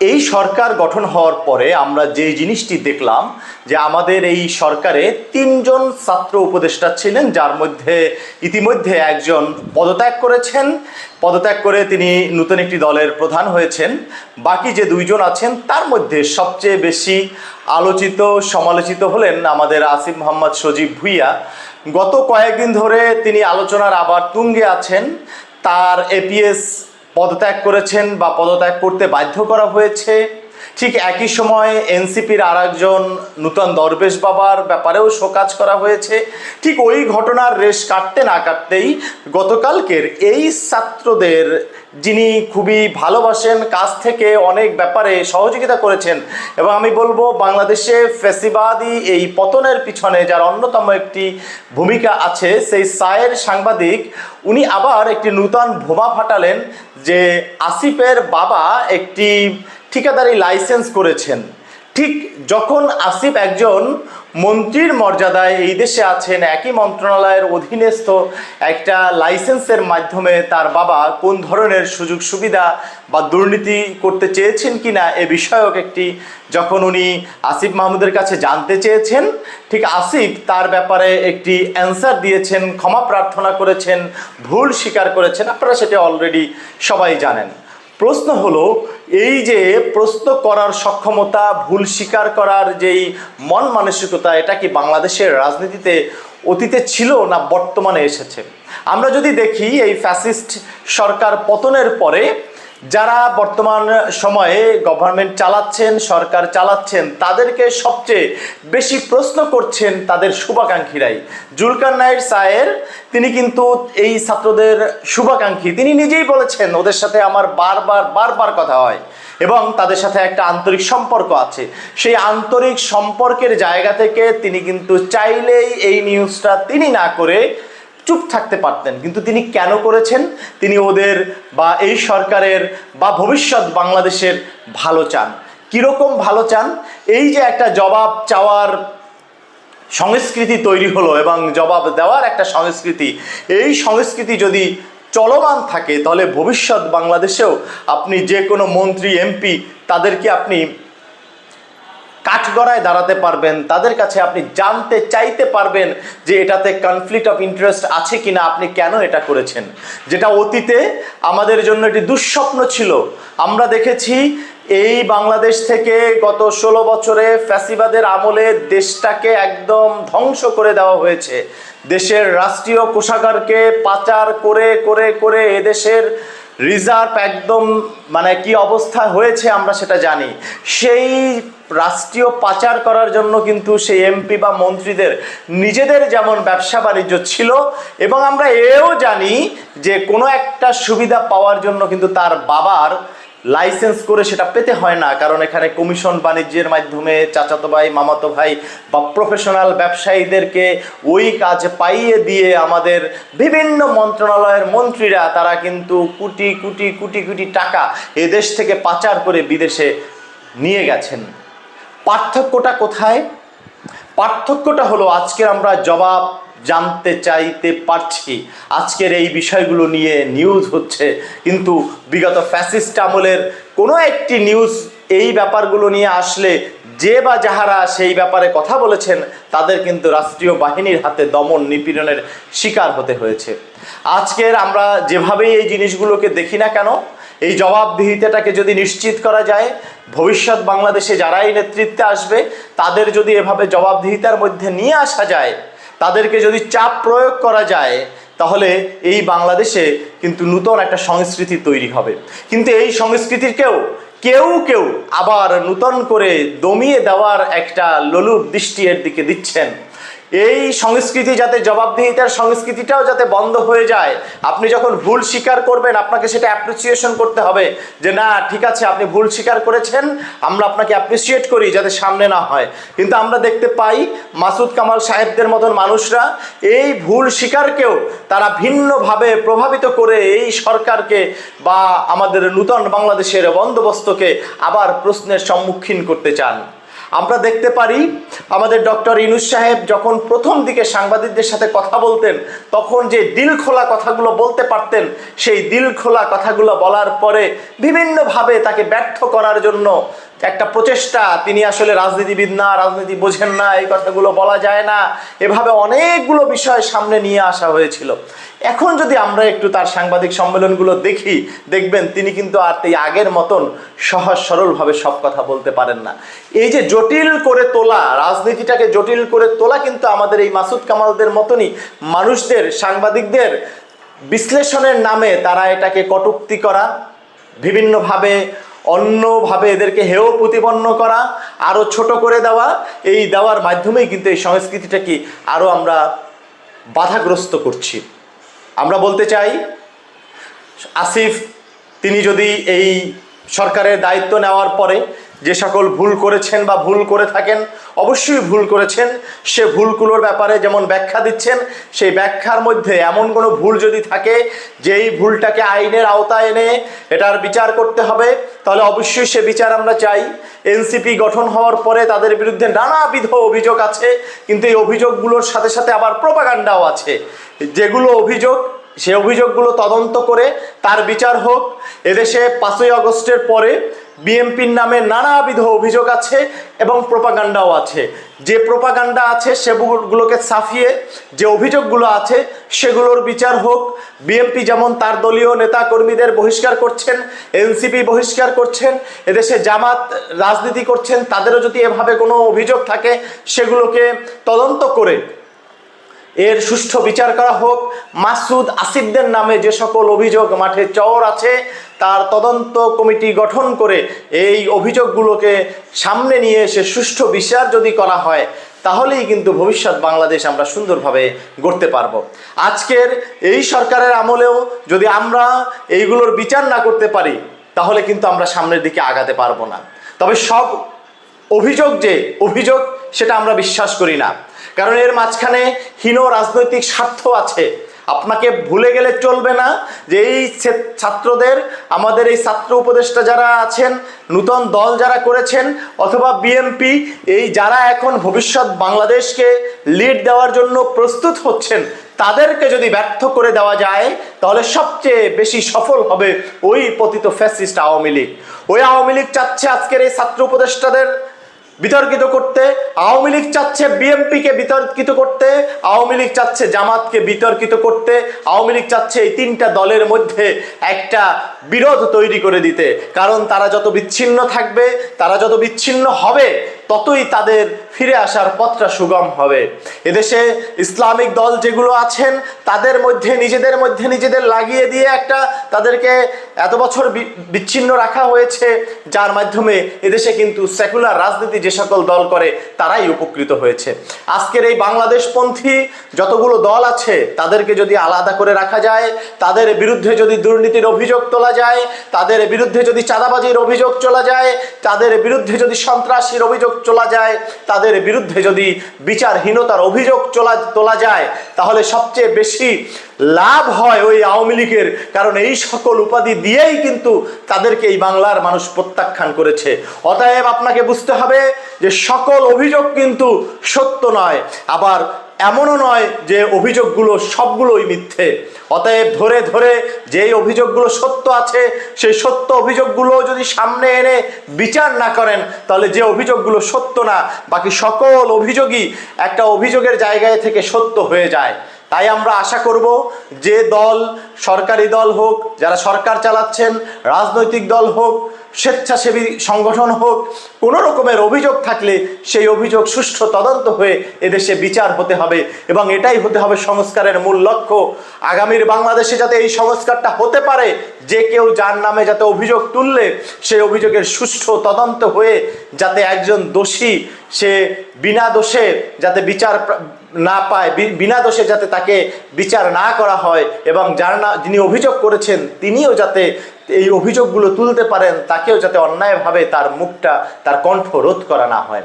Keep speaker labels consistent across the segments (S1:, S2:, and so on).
S1: এই সরকার গঠন হওয়ার পরে আমরা যে জিনিসটি দেখলাম যে আমাদের এই সরকারে তিনজন ছাত্র উপদেষ্টা ছিলেন, যার মধ্যে ইতিমধ্যে একজন পদত্যাগ করেছেন। পদত্যাগ করে তিনি নতুন একটি দলের প্রধান হয়েছেন। বাকি যে দুইজন আছেন, তার মধ্যে সবচেয়ে বেশি আলোচিত, সমালোচিত হলেন আমাদের আসিফ মোহাম্মদ সজীব ভুইয়া। গত কয়েকদিন ধরে তিনি আলোচনার আবার তুঙ্গে আছেন। তার এপিএস পদত্যাগ করেছেন বা পদত্যাগ করতে বাধ্য করা হয়েছে। ঠিক একই সময় এনসিপির আর একজন নূতন দরবেশ বাবার ব্যাপারেও শোকাজ করা হয়েছে। ঠিক ওই ঘটনার রেশ কাটতে না কাটতেই গতকালকের এই ছাত্রদের, যিনি খুবই ভালোবাসেন, কাছ থেকে অনেক ব্যাপারে সহযোগিতা করেছেন। এবং আমি বলব, বাংলাদেশে ফেসিবাদী এই পতনের পিছনে যার অন্যতম একটি ভূমিকা আছে, সেই সায়ের সাংবাদিক, উনি আবার একটি নূতন ভোমা ফাটালেন। যে আসিফের বাবা একটি ঠিকাদারি লাইসেন্স করেছেন। ঠিক যখন আসিফ একজন মন্ত্রীর মর্যাদায় এই দেশে আছেন, একই মন্ত্রণালয়ের অধীনস্থ একটা লাইসেন্সের মাধ্যমে তার বাবা কোন ধরনের সুযোগ সুবিধা বা দুর্নীতি করতে চেয়েছেন কি না এ বিষয়ক একটি যখন উনি আসিফ মাহমুদের কাছে জানতে চেয়েছেন, ঠিক আসিফ তার ব্যাপারে একটি অ্যান্সার দিয়েছেন, ক্ষমা প্রার্থনা করেছেন, ভুল স্বীকার করেছেন, আপনারা সেটা অলরেডি সবাই জানেন। প্রশ্ন হলো, এই যে প্রশ্ন করার সক্ষমতা, ভুল স্বীকার করার যেই মন মানসিকতা, এটা কি বাংলাদেশের রাজনীতিতে অতীতে ছিল না বর্তমানে এসেছে? আমরা যদি দেখি, এই ফ্যাসিস্ট সরকার পতনের পরে যারা বর্তমান সময়ে গভর্নমেন্ট চালাচ্ছেন, সরকার চালাচ্ছেন, তাদেরকে সবচেয়ে বেশি প্রশ্ন করছেন তাদের শুভাকাঙ্ক্ষীরাই। জুলকার নাইর সায়ের, তিনি কিন্তু এই ছাত্রদের শুভাকাঙ্ক্ষী। তিনি নিজেই বলেছেন, ওদের সাথে আমার বারবার বারবার কথা হয় এবং তাদের সাথে একটা আন্তরিক সম্পর্ক আছে। সেই আন্তরিক সম্পর্কের জায়গা থেকে তিনি কিন্তু চাইলেই এই নিউজটা তিনি না করে চুপ থাকতে পারতেন। কিন্তু তিনি কেন করেছেন? তিনি ওদের বা এই সরকারের বা ভবিষ্যৎ বাংলাদেশের ভালো চান। কীরকম ভালো চান? এই যে একটা জবাব চাওয়ার সংস্কৃতি তৈরি হলো এবং জবাব দেওয়ার একটা সংস্কৃতি। এই সংস্কৃতি যদি চলমান থাকে, তাহলে ভবিষ্যৎ বাংলাদেশেও আপনি যে কোনো মন্ত্রী, এমপি, তাদেরকে আপনি কাঠগড়ায় দাঁড়াতে পারবেন। তাদের কাছে আপনি জানতে চাইতে পারবেন যে এটাতে কনফ্লিক্ট অফ ইন্টারেস্ট আছে কিনা, আপনি কেন এটা করেছেন। যেটা অতীতে আমাদের জন্য একটি দুঃস্বপ্ন ছিল। আমরা দেখেছি এই বাংলাদেশ থেকে গত ষোলো বছরে ফ্যাসিবাদের আমলে দেশটাকে একদম ধ্বংস করে দেওয়া হয়েছে। দেশের রাষ্ট্রীয় কোষাগারকে পাচার করে করে করে এদেশের রিজার্ভ একদম মানে কি অবস্থা হয়েছে আমরা সেটা জানি। সেই রাষ্ট্রীয় পাচার করার জন্য কিন্তু সেই এমপি বা মন্ত্রীদের নিজেদের যেমন ব্যবসা বাণিজ্য ছিল, এবং আমরা এও জানি যে কোনো একটা সুবিধা পাওয়ার জন্য কিন্তু তার বাবার লাইসেন্স করে সেটা পেতে হয় না। কারণ এখানে কমিশন বাণিজ্যের মাধ্যমে চাচাতো ভাই, মামাতো ভাই বা প্রফেশনাল ব্যবসায়ীদেরকে ওই কাজ পাইয়ে দিয়ে আমাদের বিভিন্ন মন্ত্রণালয়ের মন্ত্রীরা তারা কিন্তু কোটি কোটি কোটি কোটি টাকা এদেশ থেকে পাচার করে বিদেশে নিয়ে গেছেন। পার্থক্যটা কোথায়? পার্থক্যটা হলো আজকে আমরা জবাব জানতে চাইতে পারছি। আজকের এই বিষয়গুলো নিয়ে নিউজ হচ্ছে। কিন্তু বিগত ফ্যাসিস্ট আমলের কোনো একটি নিউজ এই ব্যাপারগুলো নিয়ে আসলে যে বা যাহারা সেই ব্যাপারে কথা বলেছেন, তাদের কিন্তু রাষ্ট্রীয় বাহিনীর হাতে দমন নিপীড়নের শিকার হতে হয়েছে। আজকের আমরা যেভাবেই এই জিনিসগুলোকে দেখি না কেন এই জবাবদিহিতাটাকে যদি নিশ্চিত করা যায়, ভবিষ্যৎ বাংলাদেশে যারাই নেতৃত্বে আসবে, তাদের যদি এভাবে জবাবদিহিতার মধ্যে নিয়ে আসা যায়, তাদেরকে যদি চাপ প্রয়োগ করা যায়, তাহলে এই বাংলাদেশে কিন্তু নূতন একটা সংস্কৃতি তৈরি হবে। কিন্তু এই সংস্কৃতিকেও কেউ কেউ আবার নূতন করে দমিয়ে দেওয়ার একটা লোলুপ দৃষ্টি এর দিকে দিচ্ছেন। এই সংস্কৃতি যাতে জবাবদিহিতার সংস্কৃতিটাও যাতে বন্ধ হয়ে যায়, আপনি যখন ভুল স্বীকার করবেন, আপনাকে সেটা অ্যাপ্রিসিয়েশন করতে হবে যে, না, ঠিক আছে, আপনি ভুল স্বীকার করেছেন, আমরা আপনাকে অ্যাপ্রিসিয়েট করি যাতে সামনে না হয়। কিন্তু আমরা দেখতে পাই মাসুদ কামাল সাহেবদের মতন মানুষরা এই ভুল স্বীকারকেও তারা ভিন্নভাবে প্রভাবিত করে এই সরকারকে বা আমাদের নূতন বাংলাদেশের বন্দোবস্তকে আবার প্রশ্নের সম্মুখীন করতে চান। আমরা দেখতে পারি আমাদের ডক্টর ইনুস সাহেব যখন প্রথম দিকে সাংবাদিকদের সাথে কথা বলতেন, তখন যে দিল খোলা কথাগুলো বলতে পারতেন, সেই দিল খোলা কথাগুলো বলার পরে বিভিন্নভাবে তাকে ব্যর্থ করার জন্য একটা প্রচেষ্টা। তিনি আসলে রাজনীতিবিদ না, রাজনীতি বোঝেন না, এই কথাগুলো বলা যায় না। এভাবে অনেকগুলো বিষয় সামনে নিয়ে আসা হয়েছিল। এখন যদি আমরা একটু তার সাংবাদিক সম্মেলনগুলো দেখি, দেখবেন তিনি কিন্তু আর এই আগের মতন সহজ সরলভাবে সব কথা বলতে পারেন না। এই যে জটিল করে তোলা, রাজনীতিটাকে জটিল করে তোলা কিন্তু আমাদের এই মাসুদ কামালদের মতনই মানুষদের, সাংবাদিকদের বিশ্লেষণের নামে তারা এটাকে কটুক্তি করা, বিভিন্নভাবে অন্যভাবে এদেরকে হেয় প্রতিপন্ন করা আরও ছোট করে দেওয়া, এই দেওয়ার মাধ্যমেই কিন্তু এই সংস্কৃতিটাকে আরও আমরা বাধাগ্রস্ত করছি। আমরা বলতে চাই, আসিফ, তিনি যদি এই সরকারের দায়িত্ব নেওয়ার পরে যে সকল ভুল করেছেন বা ভুল করে থাকেন, অবশ্যই ভুল করেছেন। সে ভুলগুলোর ব্যাপারে যেমন ব্যাখ্যা দিচ্ছেন, সেই ব্যাখ্যার মধ্যে এমন কোনো ভুল যদি থাকে, যেই ভুলটাকে আইনের আওতায় এনে এটার বিচার করতে হবে, তাহলে অবশ্যই সে বিচার আমরা চাই। এনসিপি গঠন হওয়ার পরে তাদের বিরুদ্ধে নানাবিধ অভিযোগ আছে, কিন্তু এই অভিযোগগুলোর সাথে সাথে আবার প্রোপাগান্ডাও আছে। যেগুলো অভিযোগ, সে অভিযোগগুলো তদন্ত করে তার বিচার হোক। এদেশে পাঁচই আগস্টের পরে বিএমপির নামে নানাবিধ অভিযোগ আছে এবং প্রোপাগান্ডাও আছে। যে প্রোপাগান্ডা আছে, সেগুলোকে সাফিয়ে যে অভিযোগগুলো আছে, সেগুলোর বিচার হোক। বিএমপি যেমন তার দলীয় নেতা কর্মীদের বহিষ্কার করছেন, এনসিপি বহিষ্কার করছেন, এদেশে জামাত রাজনীতি করছেন, তাদেরও যদি এভাবে কোনো অভিযোগ থাকে, সেগুলোকে তদন্ত করে এর সুষ্ঠু বিচার করা হোক। মাসুদ আসিফদের নামে যে সকল অভিযোগ মাঠে চর আছে, তার তদন্ত কমিটি গঠন করে এই অভিযোগগুলোকে সামনে নিয়ে এসে সুষ্ঠু বিচার যদি করা হয়, তাহলেই কিন্তু ভবিষ্যৎ বাংলাদেশ আমরা সুন্দরভাবে গড়তে পারব। আজকের এই সরকারের আমলেও যদি আমরা এইগুলোর বিচার না করতে পারি, তাহলে কিন্তু আমরা সামনের দিকে আগাতে পারব না। তবে সব অভিযোগ যে অভিযোগ, সেটা আমরা বিশ্বাস করি না। কারণ এর মাঝখানে হীন রাজনৈতিক স্বার্থ আছে। আপনাকে ভুলে গেলে চলবে না যে এই ছাত্রদের, আমাদের এই ছাত্র উপদেষ্টা যারা আছেন, নূতন দল যারা করেছেন, অথবা বিএমপি এই যারা এখন ভবিষ্যৎ বাংলাদেশকে লিড দেওয়ার জন্য প্রস্তুত হচ্ছেন, তাদেরকে যদি ব্যর্থ করে দেওয়া যায়, তাহলে সবচেয়ে বেশি সফল হবে ওই পতিত ফ্যাসিস্ট আওয়ামী লীগ। ওই আওয়ামী লীগ চাচ্ছে আজকের এই ছাত্র উপদেষ্টাদের বিতর্কিত করতে, আওয়ামী লীগ চাচ্ছে বিএমপিকে বিতর্কিত করতে, আওয়ামী লীগ চাচ্ছে জামাতকে বিতর্কিত করতে, আওয়ামী লীগ চাচ্ছে এই তিনটা দলের মধ্যে একটা বিরোধ তৈরি করে দিতে। কারণ তারা যত বিচ্ছিন্ন থাকবে, তারা যত বিচ্ছিন্ন হবে ততই তাদের ফিরে আসার পথটা সুগম হবে। এদেশে ইসলামিক দল যেগুলো আছেন, তাদের মধ্যে, নিজেদের মধ্যে নিজেদের লাগিয়ে দিয়ে একটা তাদেরকে এত বছর বিচ্ছিন্ন রাখা হয়েছে, যার মাধ্যমে এদেশে কিন্তু সেকুলার রাজনীতি যে সকল দল করে, তারাই উপকৃত হয়েছে। আজকের এই বাংলাদেশপন্থী যতগুলো দল আছে, তাদেরকে যদি আলাদা করে রাখা যায়, তাদের বিরুদ্ধে যদি দুর্নীতির অভিযোগ তোলা যায়, তাদের বিরুদ্ধে যদি চাঁদাবাজির অভিযোগ চলা যায়, তাদের বিরুদ্ধে যদি সন্ত্রাসীর অভিযোগ চলা যায়, তাদের বিরুদ্ধে যদি বিচারহীনতার অভিযোগ চলা, তোলা যায়, তাহলে সবচেয়ে বেশি লাভ হয় ওই আওয়ামী লীগের। কারণ এই সকল উপাধি দিয়েই কিন্তু তাদেরকে এই বাংলার মানুষ প্রত্যাখ্যান করেছে। অতএব আপনাকে বুঝতে হবে যে সকল অভিযোগ কিন্তু সত্য নয়, আবার এমনও নয় যে অভিযোগগুলো সবগুলোই মিথ্যে। অতএব ধরে ধরে যেই অভিযোগগুলো সত্য আছে, সেই সত্য অভিযোগগুলো যদি সামনে এনে বিচার না করেন, তাহলে যে অভিযোগগুলো সত্য না, বাকি সকল অভিযোগই একটা অভিযোগের জায়গায় থেকে সত্য হয়ে যায়। তাই আমরা আশা করব যে দল সরকারি দল হোক, যারা সরকার চালাচ্ছেন, রাজনৈতিক দল হোক স্বেচ্ছাসেবী সংগঠন হোক, কোনো রকমের অভিযোগ থাকলে সেই অভিযোগ সুষ্ঠু তদন্ত হয়ে এদেশে বিচার হতে হবে এবং এটাই হতে হবে সংস্কারের মূল লক্ষ্য। আগামীর বাংলাদেশে যাতে এই সংস্কারটা হতে পারে, যে কেউ যার নামে যাতে অভিযোগ তুললে সেই অভিযোগের সুষ্ঠু তদন্ত হয়ে যাতে একজন দোষী সে বিনা দোষে যাতে বিচার না পায় বিনা দোষে যাতে তাকে বিচার না করা হয় এবং যার না যিনি অভিযোগ করেছেন, তিনিও যাতে এই অভিযোগগুলো তুলতে পারেন, তাকেও যাতে অন্যায়ভাবে তার মুখটা, তার কণ্ঠ রোধ করা না হয়।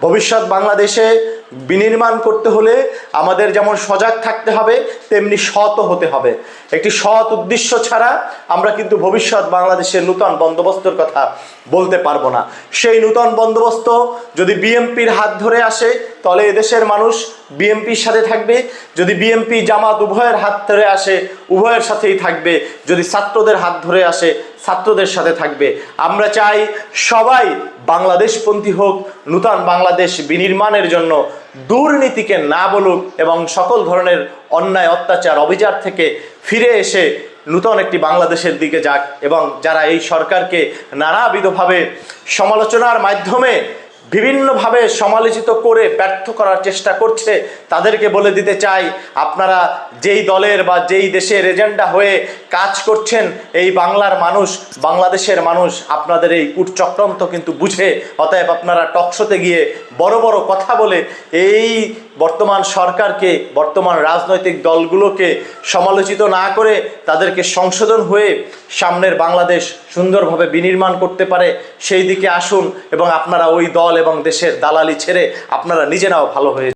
S1: ভবিষ্যৎ বাংলাদেশে বিনির্মাণ করতে হলে আমাদের যেমন সজাগ থাকতে হবে, তেমনি সৎ হতে হবে। একটি সৎ উদ্দেশ্য ছাড়া আমরা কিন্তু ভবিষ্যৎ বাংলাদেশের নূতন বন্দোবস্তর কথা বলতে পারব না। সেই নূতন বন্দোবস্ত যদি বিএমপির হাত ধরে আসে, তাহলে এদেশের মানুষ বিএমপির সাথে থাকবে। যদি বিএমপি জামাত উভয়ের হাত ধরে আসে, উভয়ের সাথেই থাকবে। যদি ছাত্রদের হাত ধরে আসে ছাত্রদের সাথে থাকবে। আমরা চাই সবাই বাংলাদেশপন্থী হোক, নূতন বাংলাদেশ বিনির্মাণের জন্য দুর্নীতিকে না বলুক এবং সকল ধরনের অন্যায়, অত্যাচার, অবিচার থেকে ফিরে এসে নূতন একটি বাংলাদেশের দিকে যাক এবং যারা এই সরকারকে নানাবিধভাবে সমালোচনার মাধ্যমে বিভিন্নভাবে সমালোচিত করে ব্যর্থ করার চেষ্টা করছে, তাদেরকে বলে দিতে চাই, আপনারা যেই দলের বা যেই দেশের এজেন্ডা হয়ে কাজ করছেন, এই বাংলার মানুষ, বাংলাদেশের মানুষ আপনাদের এই কূটচক্রান্ত কিন্তু বুঝে, অতএব আপনারা টকশোতে গিয়ে বড় বড় কথা বলে এই বর্তমান সরকারকে, বর্তমান রাজনৈতিক দলগুলোকে সমালোচিত না করে তাদেরকে সংশোধন হয়ে সামনের বাংলাদেশ সুন্দরভাবে বিনির্মাণ করতে পারে, সেই দিকে আসুন এবং আপনারা ওই দল এবং দেশের দালালি ছেড়ে আপনারা নিজেরাও ভালো হয়ে